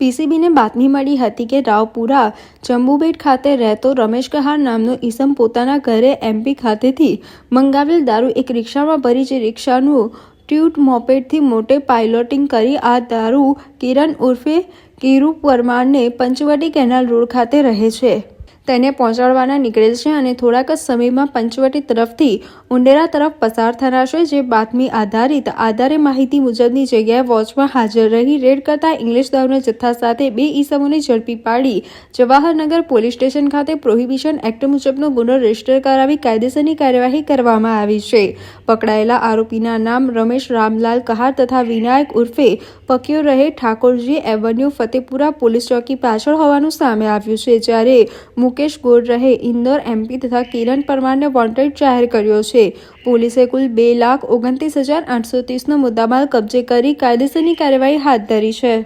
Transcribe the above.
પીસીબીને બાતમી મળી હતી કે રાવપુરા જંબુબેટ ખાતે રહેતો રમેશ કહાર નામનો ઈસમ પોતાના ઘરે એમપી ખાતેથી મંગાવેલ દારૂ એક રિક્ષામાં ભરી જે રિક્ષાનું ટ્યુટ મોપેડથી મોટે પાઇલોટિંગ કરી આ દારૂ કિરણ ઉર્ફે કિરુ પરમારને પંચવટી કેનાલ રોડ ખાતે રહે છે. તેને પહોંચાડવાના નીકળેલ છે અને થોડાક જ સમયમાં પંચવટી તરફથી ઉંડેરા તરફ પસાર થનાર છે, જે બાતમી આધારિત આધારે માહિતી મુજબની જગ્યાએ વોચમાં હાજર રહી, રેડ કરતા ઇંગ્લિશ દારૂના જથ્થા સાથે બે ઈસમોને ઝડપી પાડી. જવાહરનગર પોલીસ સ્ટેશન ખાતે પ્રોહિબિશન એક્ટ મુજબનો ગુનો રજિસ્ટર કરાવી કાયદેસરની કાર્યવાહી કરવામાં આવી છે. પકડાયેલા આરોપીના નામ રમેશ રામલાલ કહાર તથા વિનાયક ઉર્ફે પક્યો રહે ઠાકોરજી એવન્યુ, ફતેપુરા પોલીસ ચોકી પાછળ હોવાનું સામે આવ્યું છે, જ્યારે મુકેશ ગોર રહે ઇન્દોર એમપી તથા કિરણ પરમારને વોન્ટેડ જાહેર કર્યો છે. પોલીસે કુલ બે લાખ ઓગણત્રીસ હજાર આઠસો ત્રીસનો મુદ્દામાલ કબજે કરી કાયદેસરની કાર્યવાહી હાથ ધરી છે.